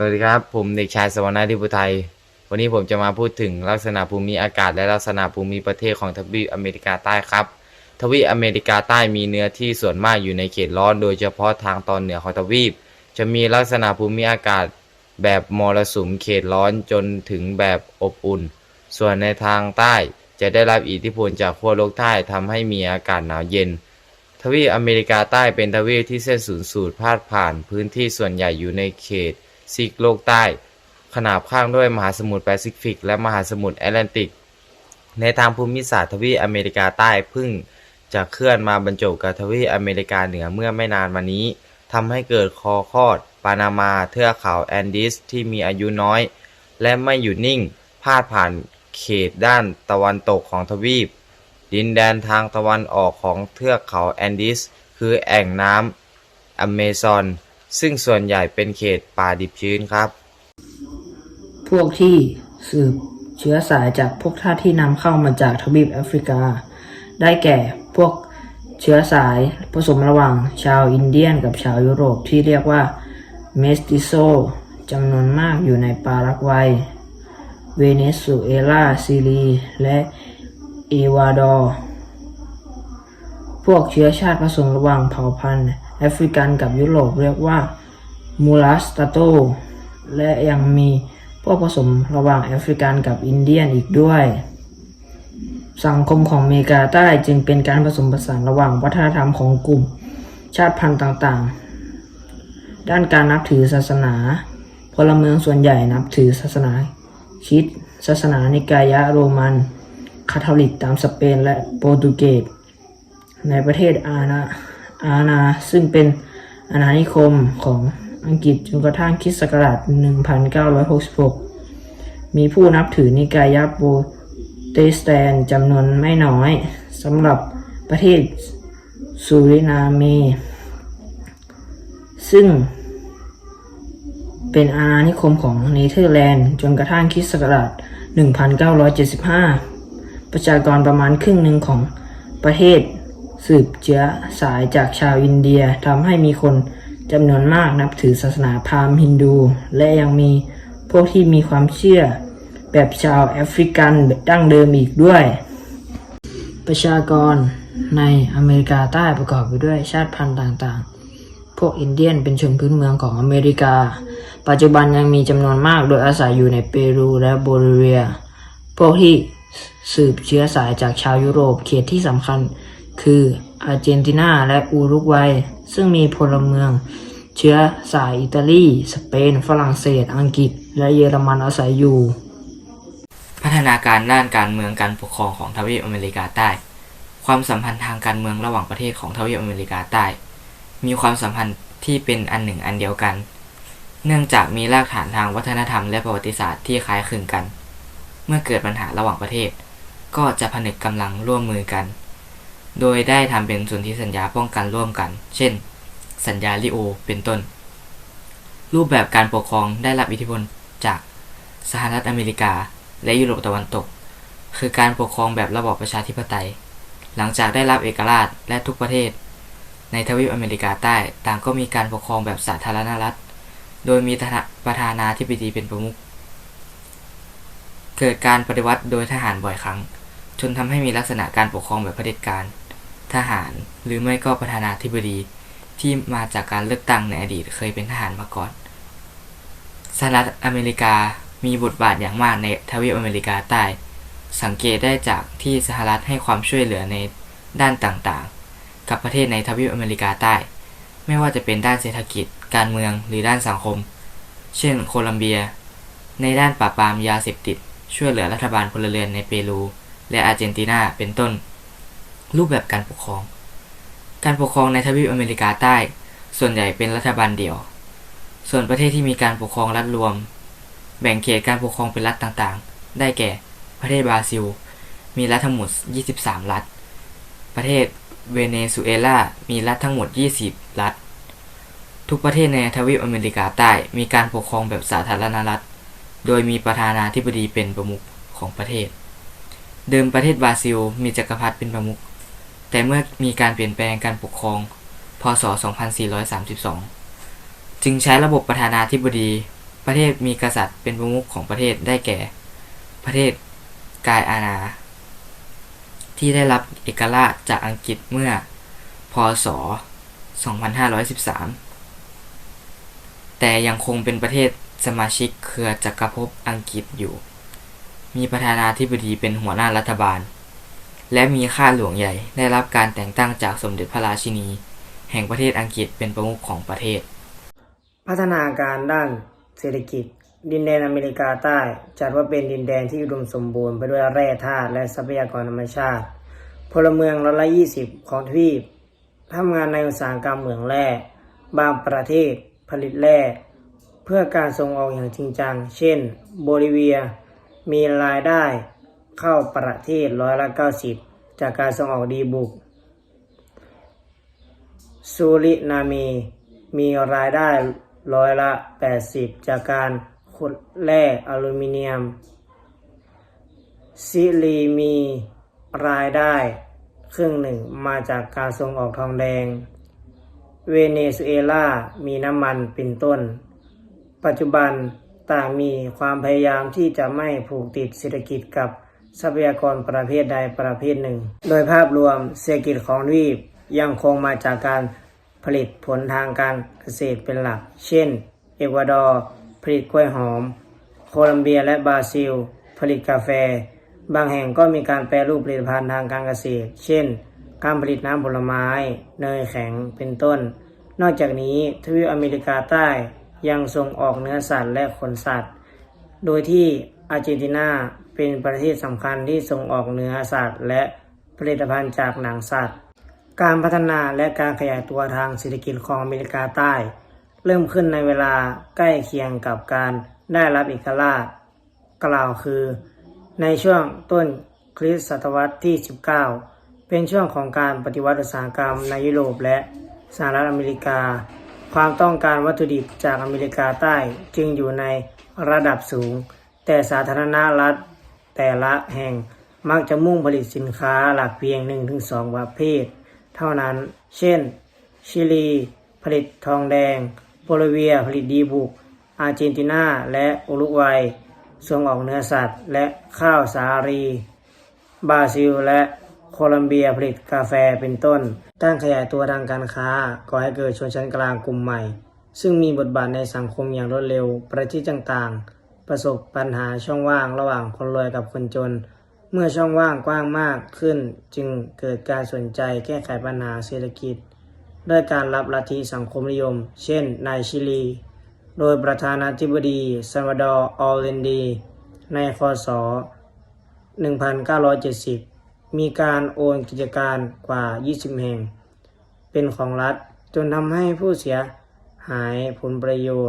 สวัสดีครับ ผมเด็กชายสวรรค์ทิพุไทย วันนี้ผมจะมาพูดถึงลักษณะภูมิอากาศและลักษณะภูมิประเทศของทวีปอเมริกาใต้ครับ ทวีปอเมริกาใต้มีเนื้อที่ส่วนมากอยู่ในเขตร้อน โดยเฉพาะทางตอนเหนือของทวีป จะมีลักษณะภูมิอากาศแบบมรสุมเขตร้อนจนถึงแบบอบอุ่น ส่วนในทางใต้จะได้รับอิทธิพลจากขั้วโลกใต้ทำให้มีอากาศหนาวเย็น ทวีปอเมริกาใต้เป็นทวีปที่เส้นศูนย์สูตรพาดผ่าน พื้นที่ส่วนใหญ่อยู่ในเขต ซีกโลกใต้ ขนาบข้างด้วยมหาสมุทรแปซิฟิก และมหาสมุทรแอตแลนติก ในทางภูมิศาสตร์ทวีปอเมริกาใต้พิ่งจะเคลื่อนมาบรรจบกับทวีปอเมริกาเหนือเมื่อไม่นานมานี้ทำให้เกิดคอคอด ปานามาเทือกเขาแอนดีสที่มีอายุน้อย และไม่อยู่นิ่งพาดผ่านเขตด้านตะวันตกของทวีป ดินแดนทางตะวันออกของเทือกเขาแอนดีสคือแอ่งน้ำอเมซอน ซึ่งส่วนใหญ่เป็นเขตป่าดิบชื้นครับ พวกที่สืบเชื้อสายจากพวกท่าสที่นำเข้ามาจากทวีปแอฟริกา ได้แก่พวกเชื้อสายผสมระหว่างชาวอินเดียนกับชาวยุโรปที่เรียกว่าเมสติโซจำนวนมากอยู่ในปารากวัย เวเนซุเอลาซิลี และเอวาดอร์ พวกเชื้อชาติผสมระหว่างเผ่าพันธุ์ แอฟริกันกับยุโรปเรียกว่ามูลัสตาโต และยังมีพวกผสมระหว่างแอฟริกันกับอินเดียนอีกด้วย สังคมของอเมริกาใต้จึงเป็นการผสมผสานระหว่างวัฒนธรรมของกลุ่ม ชาติพันธุ์ต่างๆ ด้านการนับถือศาสนา พลเมืองส่วนใหญ่นับถือศาสนาคิดศาสนานิกายะโรมัน คาทอลิกตามสเปนและโปรตุเกสในประเทศอาณา อาณาซึ่งเป็นอาณานิคมของอังกฤษจนกระทั่งคริสต์ศักราช 1966 มีผู้นับถือนิกายะโปรเตสแตนจำนวนไม่น้อยสำหรับประเทศสุรินาเม ซึ่งเป็นอาณานิคมของเนเธอร์แลนด์จนกระทั่งคริสต์ศักราช 1975 ประชากรประมาณครึ่งหนึ่งของประเทศ สืบเชื้อสายจากชาวอินเดียทำให้มีคนจำนวนมากนับถือศาสนาพราหมณ์ฮินดู และยังมีพวกที่มีความเชื่อ แบบชาวแอฟริกันดั้งเดิมอีกด้วย ประชากรในอเมริกาใต้ประกอบไปด้วยชาติพันธุ์ต่างๆ พวกอินเดียนเป็นชนพื้นเมืองของอเมริกา ปัจจุบันยังมีจำนวนมากโดยอาศัยอยู่ในเปรูและโบลิเวีย พวกที่สืบเชื้อสายจากชาวยุโรปเขตที่สำคัญ คืออาร์เจนตินาและอูรุกวัย ซึ่งมีพลเมือง เชื้อสายอิตาลี สเปน ฝรั่งเศส อังกฤษ และเยอรมันอาศัยอยู่ พัฒนาการด้านการเมืองการปกครองของทวีปอเมริกาใต้ ความสัมพันธ์ทางการเมืองระหว่างประเทศของทวีปอเมริกาใต้ มีความสัมพันธ์ที่เป็นอันหนึ่งอันเดียวกัน เนื่องจากมีรากฐานทางวัฒนธรรมและประวัติศาสตร์ที่คล้ายคลึงกัน เมื่อเกิดปัญหาระหว่างประเทศ ก็จะผนึกกำลังร่วมมือกัน โดยได้ทำเป็นสนธิสัญญาป้องกันร่วมกัน เช่น สัญญาลิโอ เป็นต้น รูปแบบการปกครองได้รับอิทธิพลจากสหรัฐอเมริกา และยุโรปตะวันตก คือการปกครองแบบระบอบประชาธิปไตย หลังจากได้รับเอกราชและทุกประเทศ ในทวีปอเมริกาใต้ต่างก็มีการปกครองแบบสาธารณรัฐ โดยมีประธานาธิบดีเป็นประมุขเกิดการปฏิวัติโดยทหารบ่อยครั้ง จนทำให้มีลักษณะการปกครองแบบเผด็จการ ทหาร หรือไม่ก็ประธานาธิบดีที่มาจากการเลือกตั้งในอดีตเคยเป็นทหารมาก่อนสหรัฐอเมริกามีบทบาทอย่างมากในทวีปอเมริกาใต้ สังเกตได้จากที่สหรัฐให้ความช่วยเหลือในด้านต่างๆ กับประเทศในทวีปอเมริกาใต้ ไม่ว่าจะเป็นด้านเศรษฐกิจ การเมืองหรือด้านสังคม เช่น โคลัมเบีย ในด้านปราบปรามยาเสพติด ช่วยเหลือรัฐบาลพลเรือนในเปรู และอาร์เจนตินาเป็นต้น รูปแบบการปกครอง การปกครองในทวีปอเมริกาใต้ ส่วนใหญ่เป็นรัฐบาลเดี่ยว ส่วนประเทศที่มีการปกครองรัฐรวม แบ่งเขตการปกครองเป็นรัฐต่างๆ ได้แก่ ประเทศบราซิล มีรัฐทั้งหมด 23 รัฐ ประเทศเวเนซุเอลา มีรัฐทั้งหมด 20 รัฐ ทุกประเทศในทวีปอเมริกาใต้มีการปกครองแบบสาธารณรัฐ โดยมีประธานาธิบดีเป็นประมุขของประเทศ เดิมประเทศบราซิล มีจักรพรรดิเป็นประมุข แต่เมื่อมีการเปลี่ยนแปลงการปกครอง พศ 2432 จึงใช้ระบบประธานาธิบดี ประเทศมีกษัตริย์เป็นประมุขของประเทศได้แก่ ประเทศกายอาณาที่ได้รับเอกราชจากอังกฤษเมื่อ พศ 2513 แต่ยังคงเป็นประเทศสมาชิกเครือจักรภพอังกฤษอยู่ มีประธานาธิบดีเป็นหัวหน้ารัฐบาล และมีข้าหลวงใหญ่ได้รับการแต่งตั้งจากสมเด็จพระราชินี แห่งประเทศอังกฤษเป็นประมุขของประเทศ พัฒนาการด้านเศรษฐกิจ ดินแดนอเมริกาใต้ จัดว่าเป็นดินแดนที่อุดมสมบูรณ์ไปด้วยแร่ธาตุและทรัพยากรธรรมชาติ พลเมืองร้อยละ20ของทวีปทำงานในอุตสาหกรรมเหมืองแร่บางประเทศผลิตแร่เพื่อการส่งออกอย่างจริงจัง เช่น โบลิเวีย มีรายได้ เข้าประเทศร้อยละ90จากการส่งออกดีบุก ซูรินามีมีรายได้ร้อยละ80จากการขุดแร่อลูมิเนียม ซิลีมีรายได้ครึ่งหนึ่งมาจากการส่งออกทองแดง เวเนซุเอลา มีน้ำมันเป็นต้น ปัจจุบันต่างมีความพยายามที่จะไม่ผูกติดเศรษฐกิจกับ ทรัพยากรประเภทใดประเภทหนึ่ง โดยภาพรวมเศรษฐกิจของทวีปยังคงมาจากการผลิตผลทางการเกษตรเป็นหลัก เช่น เอกวาดอร์ผลิตกล้วยหอม โคลัมเบียและบราซิล ผลิตกาแฟ บางแห่งก็มีการแปรรูปผลิตภัณฑ์ทางการเกษตร เช่น การผลิตน้ำผลไม้ เนยแข็งเป็นต้น นอกจากนี้ทวีปอเมริกาใต้ยังส่งออกเนื้อสัตว์และขนสัตว์ โดยที่ อาร์เจนตินาเป็นประเทศสำคัญที่ส่งออกเนื้อสัตว์ และผลิตภัณฑ์จากหนังสัตว์ การพัฒนาและการขยายตัวทางเศรษฐกิจของอเมริกาใต้ เริ่มขึ้นในเวลาใกล้เคียงกับการได้รับเอกราช กล่าวคือ ในช่วงต้นคริสตศตวรรษที่ 19 เป็นช่วงของการปฏิวัติอุตสาหกรรมในยุโรปและสหรัฐอเมริกา ความต้องการวัตถุดิบจากอเมริกาใต้จึงอยู่ในระดับสูง แต่สาธารณรัฐแต่ละแห่งมักจะมุ่งผลิตสินค้าหลักเพียง 1-2 ประเภท เท่านั้น เช่น ชิลี ผลิตทองแดงโบลิเวีย ผลิตดีบุก อาร์เจนตินา และอุรุกวัย ส่งออกเนื้อสัตว์ และข้าวสาลี บราซิล และโคลัมเบีย ผลิตกาแฟเป็นต้นการขยายตัวทางการค้า ก่อให้เกิดชนชั้นกลางกลุ่มใหม่ ซึ่งมีบทบาทในสังคมอย่างรวดเร็ว ประเทศต่างๆ ประสบปัญหาช่องว่างระหว่างคนรวยกับคนจน เมื่อช่องว่างกว้างมากขึ้น จึงเกิดการสนใจแก้ไขปัญหาเศรษฐกิจ ด้วยการรับลัทธิสังคมนิยม เช่นในชิลี โดยประธานาธิบดีซัลวาดอร์ออเลนดี ในคศ 1970 มีการโอนกิจการกว่า 20 แห่ง เป็นของรัฐจนทำให้ผู้เสียหายผลประโยชน์